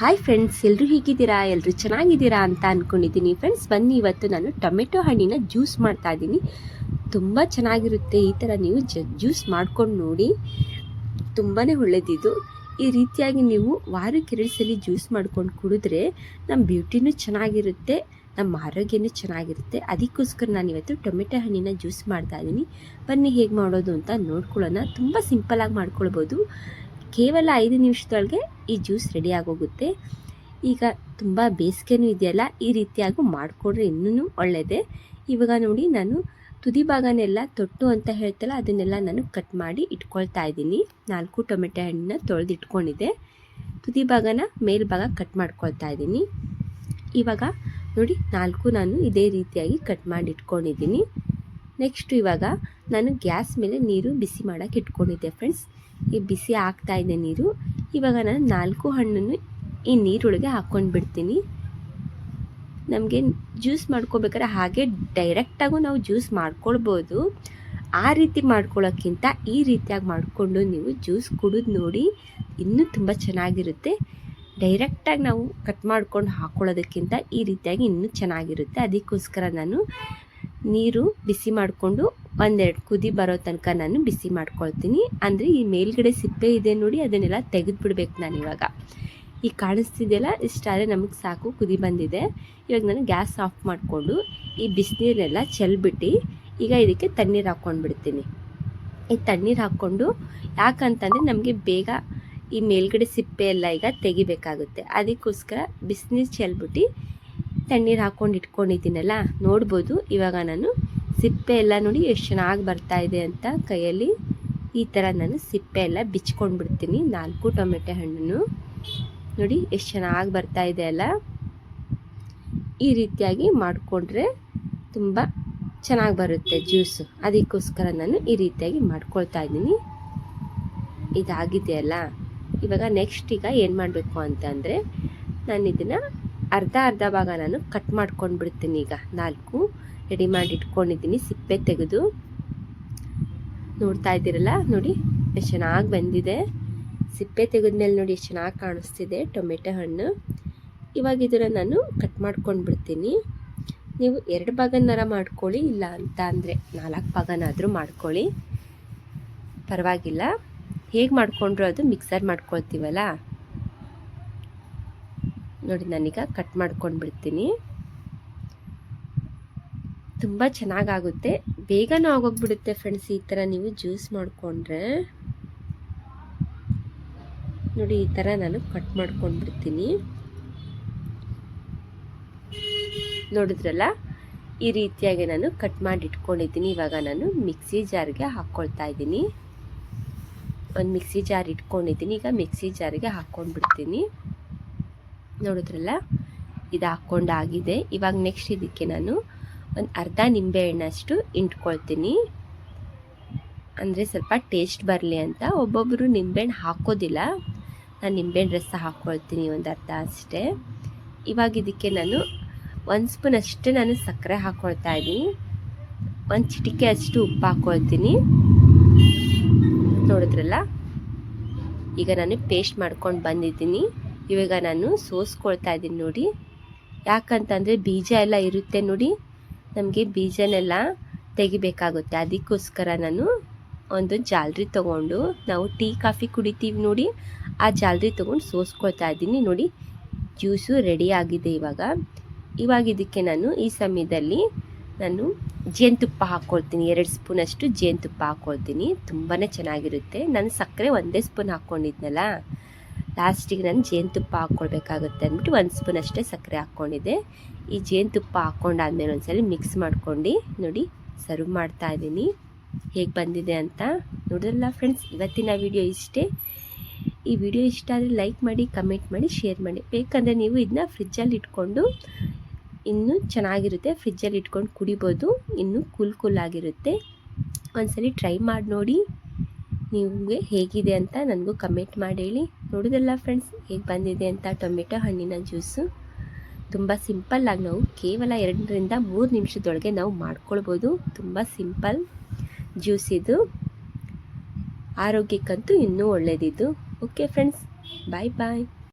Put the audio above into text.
Hi friends ಎಲ್ಲರೂ ಹೀಗಿದ್ದೀರಾ? ಎಲ್ಲರೂ ಚೆನ್ನಾಗಿದ್ದೀರಾ ಅಂತ ಅಂದ್ಕೊಂಡಿದ್ದೀನಿ ಫ್ರೆಂಡ್ಸ್ ಬನ್ನಿ ಇವತ್ತು ನಾನು ಟೊಮೆಟೊ ಹಣ್ಣಿನ ಜ್ಯೂಸ್ ಮಾಡ್ತಾ ಇದ್ದೀನಿ. ತುಂಬ ಚೆನ್ನಾಗಿರುತ್ತೆ ಈ ಥರ ನೀವು ಜ್ಯೂಸ್ ಮಾಡ್ಕೊಂಡು ನೋಡಿ. ತುಂಬಾ ಒಳ್ಳೆಯದಿದು ಈ ರೀತಿಯಾಗಿ ನೀವು ವಾರಕ್ಕೆ ಎರಡು ಸಲ ಜ್ಯೂಸ್ ಮಾಡ್ಕೊಂಡು ಕುಡಿದ್ರೆ ನಮ್ಮ ಬ್ಯೂಟಿನೂ ಚೆನ್ನಾಗಿರುತ್ತೆ, ನಮ್ಮ ಆರೋಗ್ಯನೂ ಚೆನ್ನಾಗಿರುತ್ತೆ. ಅದಕ್ಕೋಸ್ಕರ ನಾನು ಇವತ್ತು ಟೊಮೆಟೊ ಹಣ್ಣಿನ ಜ್ಯೂಸ್ ಮಾಡ್ತಾ ಇದ್ದೀನಿ. ಬನ್ನಿ ಹೇಗೆ ಮಾಡೋದು ಅಂತ ನೋಡ್ಕೊಳ್ಳೋಣ. ತುಂಬ ಸಿಂಪಲಾಗಿ ಮಾಡ್ಕೊಳ್ಬೋದು. ಕೇವಲ ಐದು ನಿಮಿಷದೊಳಗೆ ಈ ಜ್ಯೂಸ್ ರೆಡಿ ಆಗೋಗುತ್ತೆ. ಈಗ ತುಂಬ ಬೇಸಿಗೆನೂ ಇದೆಯಲ್ಲ, ಈ ರೀತಿಯಾಗೂ ಮಾಡಿಕೊಂಡ್ರೆ ಇನ್ನೂ ಒಳ್ಳೆಯದೇ ಇವಾಗ ನೋಡಿ ನಾನು ತುದಿ ಭಾಗನೆಲ್ಲ ತೊಟ್ಟು ಅಂತ ಹೇಳ್ತಲ್ಲ, ಅದನ್ನೆಲ್ಲ ನಾನು ಕಟ್ ಮಾಡಿ ಇಟ್ಕೊಳ್ತಾ ಇದ್ದೀನಿ. ನಾಲ್ಕು ಟೊಮೆಟೊ ಹಣ್ಣನ್ನ ತೊಳೆದು ತುದಿ ಭಾಗನ ಮೇಲ್ಭಾಗ ಕಟ್ ಮಾಡ್ಕೊಳ್ತಾ ಇದ್ದೀನಿ. ಇವಾಗ ನೋಡಿ ನಾಲ್ಕು ನಾನು ಇದೇ ರೀತಿಯಾಗಿ ಕಟ್ ಮಾಡಿ ಇಟ್ಕೊಂಡಿದ್ದೀನಿ. ನೆಕ್ಸ್ಟ್ ಇವಾಗ ನಾನು ಗ್ಯಾಸ್ ಮೇಲೆ ನೀರು ಬಿಸಿ ಮಾಡೋಕ್ಕೆ ಇಟ್ಕೊಂಡಿದ್ದೆ ಫ್ರೆಂಡ್ಸ್ ಈ ಬಿಸಿ ಆಗ್ತಾ ಇದೆ ನೀರು. ಇವಾಗ ನಾನು ನಾಲ್ಕು ಹಣ್ಣನ್ನು ಈ ನೀರೊಳಗೆ ಹಾಕ್ಕೊಂಡು ಬಿಡ್ತೀನಿ. ನಮಗೆ ಜ್ಯೂಸ್ ಮಾಡ್ಕೋಬೇಕಾದ್ರೆ ಹಾಗೆ ಡೈರೆಕ್ಟಾಗೂ ನಾವು ಜ್ಯೂಸ್ ಮಾಡ್ಕೊಳ್ಬೋದು. ಆ ರೀತಿ ಮಾಡ್ಕೊಳ್ಳೋಕ್ಕಿಂತ ಈ ರೀತಿಯಾಗಿ ಮಾಡಿಕೊಂಡು ನೀವು ಜ್ಯೂಸ್ ಕುಡಿದು ನೋಡಿ ಇನ್ನೂ ತುಂಬ ಚೆನ್ನಾಗಿರುತ್ತೆ. ಡೈರೆಕ್ಟಾಗಿ ನಾವು ಕಟ್ ಮಾಡ್ಕೊಂಡು ಹಾಕ್ಕೊಳ್ಳೋದಕ್ಕಿಂತ ಈ ರೀತಿಯಾಗಿ ಇನ್ನೂ ಚೆನ್ನಾಗಿರುತ್ತೆ. ಅದಕ್ಕೋಸ್ಕರ ನಾನು ನೀರು ಬಿಸಿ ಮಾಡಿಕೊಂಡು ಒಂದೆರಡು ಕುದಿ ಬರೋ ತನಕ ನಾನು ಬಿಸಿ ಮಾಡ್ಕೊಳ್ತೀನಿ. ಅಂದರೆ ಈ ಮೇಲ್ಗಡೆ ಸಿಪ್ಪೆ ಇದೆ ನೋಡಿ, ಅದನ್ನೆಲ್ಲ ತೆಗೆದು ಬಿಡ್ಬೇಕು ನಾನು ಇವಾಗ. ಈಗ ಕಾಣಿಸ್ತಿದೆಯಲ್ಲ ಇಷ್ಟಾದರೆ ನಮಗೆ ಸಾಕು, ಕುದಿ ಬಂದಿದೆ. ಇವಾಗ ನಾನು ಗ್ಯಾಸ್ ಆಫ್ ಮಾಡಿಕೊಂಡು ಈ ಬಿಸಿನೀರನ್ನೆಲ್ಲ ಚೆಲ್ಬಿಟ್ಟು ಈಗ ಇದಕ್ಕೆ ತಣ್ಣೀರು ಹಾಕ್ಕೊಂಡು ಬಿಡ್ತೀನಿ ಈ ತಣ್ಣೀರು ಹಾಕ್ಕೊಂಡು, ಯಾಕಂತಂದರೆ ನಮಗೆ ಬೇಗ ಈ ಮೇಲ್ಗಡೆ ಸಿಪ್ಪೆ ಎಲ್ಲ ಈಗ ತೆಗಿಬೇಕಾಗುತ್ತೆ. ಅದಕ್ಕೋಸ್ಕರ ಬಿಸಿನೀರು ಚೆಲ್ಬಿಟ್ಟು ತಣ್ಣೀರು ಹಾಕ್ಕೊಂಡು ಇಟ್ಕೊಂಡಿದ್ದೀನಲ್ಲ, ನೋಡ್ಬೋದು. ಇವಾಗ ನಾನು ಸಿಪ್ಪೆ ಎಲ್ಲ ನೋಡಿ ಎಷ್ಟು ಚೆನ್ನಾಗಿ ಬರ್ತಾ ಇದೆ ಅಂತ ಕೈಯಲ್ಲಿ. ಈ ಥರ ನಾನು ಸಿಪ್ಪೆ ಎಲ್ಲ ಬಿಚ್ಕೊಂಡು ಬಿಡ್ತೀನಿ ನಾಲ್ಕು ಟೊಮೆಟೊ ಹಣ್ಣನ್ನು. ನೋಡಿ ಎಷ್ಟು ಚೆನ್ನಾಗಿ ಬರ್ತಾ ಇದೆ ಅಲ್ಲ. ಈ ರೀತಿಯಾಗಿ ಮಾಡಿಕೊಂಡ್ರೆ ತುಂಬ ಚೆನ್ನಾಗಿ ಬರುತ್ತೆ ಜ್ಯೂಸು. ಅದಕ್ಕೋಸ್ಕರ ನಾನು ಈ ರೀತಿಯಾಗಿ ಮಾಡ್ಕೊಳ್ತಾ ಇದ್ದೀನಿ. ಇದಾಗಿದೆಯಲ್ಲ ಇವಾಗ ನೆಕ್ಸ್ಟ್ ಈಗ ಏನು ಮಾಡಬೇಕು ಅಂತಂದರೆ ನಾನು ಇದನ್ನು ಅರ್ಧ ಅರ್ಧ ಭಾಗ ನಾನು ಕಟ್ ಮಾಡ್ಕೊಂಡು ಬಿಡ್ತೀನಿ ಈಗ. ನಾಲ್ಕು ರೆಡಿ ಮಾಡಿ ಇಟ್ಕೊಂಡಿದ್ದೀನಿ. ಸಿಪ್ಪೆ ತೆಗೆದು. ನೋಡ್ತಾ ಇದ್ದೀರಲ್ಲ? ನೋಡಿ, ಎಷ್ಟು ಚೆನ್ನಾಗಿ ಬಂದಿದೆ. ಸಿಪ್ಪೆ ತೆಗೆದ್ಮೇಲೆ ನೋಡಿ ಎಷ್ಟು ಚೆನ್ನಾಗಿ ಕಾಣಿಸ್ತಿದೆ. ಟೊಮೆಟೊ ಹಣ್ಣು. ಇವಾಗ ಇದನ್ನು ನಾನು ಕಟ್ ಮಾಡ್ಕೊಂಡು ಬಿಡ್ತೀನಿ ನೀವು ಎರಡು ಭಾಗನಾರ ಮಾಡ್ಕೊಳ್ಳಿ, ಇಲ್ಲ ಅಂತ ಅಂದರೆ ನಾಲ್ಕು ಭಾಗನಾದರೂ ಮಾಡ್ಕೊಳ್ಳಿ. ಪರವಾಗಿಲ್ಲ. ಹೇಗೆ ಮಾಡಿಕೊಂಡ್ರು ಅದು? ಮಿಕ್ಸರ್ ಮಾಡ್ಕೊಳ್ತೀವಲ್ಲ? ನೋಡಿ, ನಾನೀಗ ಕಟ್ ಮಾಡ್ಕೊಂಡು ಬಿಡ್ತೀನಿ ತುಂಬ ಚೆನ್ನಾಗಾಗುತ್ತೆ. ಬೇಗನೂ ಆಗೋಗ್ಬಿಡುತ್ತೆ ಫ್ರೆಂಡ್ಸ್ ಈ ಥರ ನೀವು ಜ್ಯೂಸ್ ಮಾಡಿಕೊಂಡ್ರೆ. ನೋಡಿ, ಈ ಥರ ನಾನು ಕಟ್ ಮಾಡ್ಕೊಂಡು ಬಿಡ್ತೀನಿ ನೋಡಿದ್ರಲ್ಲ, ಈ ರೀತಿಯಾಗಿ ನಾನು ಕಟ್ ಮಾಡಿ ಇಟ್ಕೊಂಡಿದ್ದೀನಿ ಇವಾಗ ನಾನು ಮಿಕ್ಸಿ ಜಾರ್ಗೆ ಹಾಕ್ಕೊಳ್ತಾ ಇದ್ದೀನಿ. ಒಂದು ಮಿಕ್ಸಿ ಜಾರ್ ಇಟ್ಕೊಂಡಿದ್ದೀನಿ. ಈಗ ಮಿಕ್ಸಿ ಜಾರಿಗೆ ಹಾಕ್ಕೊಂಡು ಬಿಡ್ತೀನಿ ನೋಡಿದ್ರಲ್ಲ? ಇದು ಹಾಕ್ಕೊಂಡಾಗಿದೆ ಇವಾಗ ನೆಕ್ಸ್ಟ್ ಇದಕ್ಕೆ ನಾನು ಒಂದು ಅರ್ಧ ನಿಂಬೆಹಣ್ಣಷ್ಟು ಇಂಟ್ಕೊಳ್ತೀನಿ ಅಂದರೆ ಸ್ವಲ್ಪ ಟೇಸ್ಟ್ ಬರಲಿ ಅಂತ. ಒಬ್ಬೊಬ್ಬರು ನಿಂಬೆಹಣ್ಣು ಹಾಕೋದಿಲ್ಲ. ನಾನು ನಿಂಬೆಹಣ್ಣು ರಸ ಹಾಕ್ಕೊಳ್ತೀನಿ ಒಂದು ಅರ್ಧ ಅಷ್ಟೇ. ಇವಾಗ ಇದಕ್ಕೆ ನಾನು ಒಂದು ಸ್ಪೂನ್ ಅಷ್ಟು ನಾನು ಸಕ್ಕರೆ ಹಾಕ್ಕೊಳ್ತಾ ಇದ್ದೀನಿ. ಒಂದು ಚಿಟಿಕೆ ಅಷ್ಟು ಉಪ್ಪು ಹಾಕ್ಕೊಳ್ತೀನಿ ನೋಡಿದ್ರಲ್ಲ? ಈಗ ನಾನು ಪೇಸ್ಟ್ ಮಾಡ್ಕೊಂಡು ಬಂದಿದ್ದೀನಿ. ಇವಾಗ ನಾನು ಸೋಸ್ಕೊಳ್ತಾ ಇದ್ದೀನಿ ನೋಡಿ. ಯಾಕಂತಂದರೆ ಬೀಜ ಎಲ್ಲ ಇರುತ್ತೆ ನೋಡಿ. ನಮಗೆ ಬೀಜನೆಲ್ಲ ತೆಗಿಬೇಕಾಗುತ್ತೆ. ಅದಕ್ಕೋಸ್ಕರ ನಾನು ಒಂದು ಜಾಲ್ರಿ ತೊಗೊಂಡು ನಾವು ಟೀ, ಕಾಫಿ ಕುಡಿತೀವಿ ನೋಡಿ. ಆ ಜಾಲ್ರಿ ತೊಗೊಂಡು ಸೋಸ್ಕೊಳ್ತಾ ಇದ್ದೀನಿ ನೋಡಿ. ಜ್ಯೂಸು ರೆಡಿ ಆಗಿದೆ ಇವಾಗ. ಇವಾಗ ಇದಕ್ಕೆ ನಾನು ಈ ಸಮಯದಲ್ಲಿ ನಾನು ಜೇನುತುಪ್ಪ ಹಾಕ್ಕೊಳ್ತೀನಿ ಎರಡು ಸ್ಪೂನಷ್ಟು ಜೇನುತುಪ್ಪ ಹಾಕ್ಕೊಳ್ತೀನಿ ತುಂಬಾ ಚೆನ್ನಾಗಿರುತ್ತೆ. ನಾನು ಸಕ್ಕರೆ ಒಂದೇ ಸ್ಪೂನ್ ಹಾಕ್ಕೊಂಡಿದ್ನಲ್ಲ ಲಾಸ್ಟಿಗೆ ನಾನು ಜೇನುತುಪ್ಪ ಹಾಕ್ಕೊಳ್ಬೇಕಾಗುತ್ತೆ ಅಂದ್ಬಿಟ್ಟು ಒಂದು ಸ್ಪೂನ್ ಅಷ್ಟೇ ಸಕ್ಕರೆ ಹಾಕ್ಕೊಂಡಿದ್ದೆ. ಈ ಜೇನುತುಪ್ಪ ಹಾಕ್ಕೊಂಡಾದ್ಮೇಲೆ ಒಂದ್ಸಲ ಮಿಕ್ಸ್ ಮಾಡ್ಕೊಂಡು ನೋಡಿ ಸರ್ವ್ ಮಾಡ್ತಾ ಇದ್ದೀನಿ. ಹೇಗೆ ಬಂದಿದೆ ಅಂತ ನೋಡಿದ್ರಲ್ಲ ಫ್ರೆಂಡ್ಸ್ ಇವತ್ತಿನ ವಿಡಿಯೋ ಇಷ್ಟೇ. ಈ ವಿಡಿಯೋ ಇಷ್ಟ ಆದರೆ ಲೈಕ್ ಮಾಡಿ ಕಮೆಂಟ್ ಮಾಡಿ ಶೇರ್ ಮಾಡಿ. ಬೇಕಂದರೆ ನೀವು ಇದನ್ನ ಫ್ರಿಜ್ಜಲ್ಲಿ ಇಟ್ಕೊಂಡು ಇನ್ನೂ ಚೆನ್ನಾಗಿರುತ್ತೆ. ಫ್ರಿಜ್ಜಲ್ಲಿ ಇಟ್ಕೊಂಡು ಕುಡಿಬೋದು. ಇನ್ನೂ ಕೂಲ್ ಕೂಲ್ ಆಗಿರುತ್ತೆ. ಒಂದ್ಸಲಿ ಟ್ರೈ ಮಾಡಿ ನೋಡಿ. ನಿಮಗೆ ಹೇಗಿದೆ ಅಂತ ನನಗೂ ಕಮೆಂಟ್ ಮಾಡಿ ಹೇಳಿ. ನೋಡಿದಲ್ಲ ಫ್ರೆಂಡ್ಸ್ ಹೇಗೆ ಬಂದಿದೆ ಅಂತ ಟೊಮೆಟೊ ಹಣ್ಣಿನ ಜ್ಯೂಸು ತುಂಬ ಸಿಂಪಲ್ಲಾಗಿ ನಾವು ಕೇವಲ ಎರಡರಿಂದ ಮೂರು ನಿಮಿಷದೊಳಗೆ ನಾವು ಮಾಡ್ಕೊಳ್ಬೋದು. ತುಂಬ ಸಿಂಪಲ್ ಜ್ಯೂಸ್ ಇದು. ಆರೋಗ್ಯಕ್ಕಂತೂ ಇನ್ನೂ ಒಳ್ಳೆಯದಿದ್ದು ಓಕೆ ಫ್ರೆಂಡ್ಸ್ ಬಾಯ್ ಬಾಯ್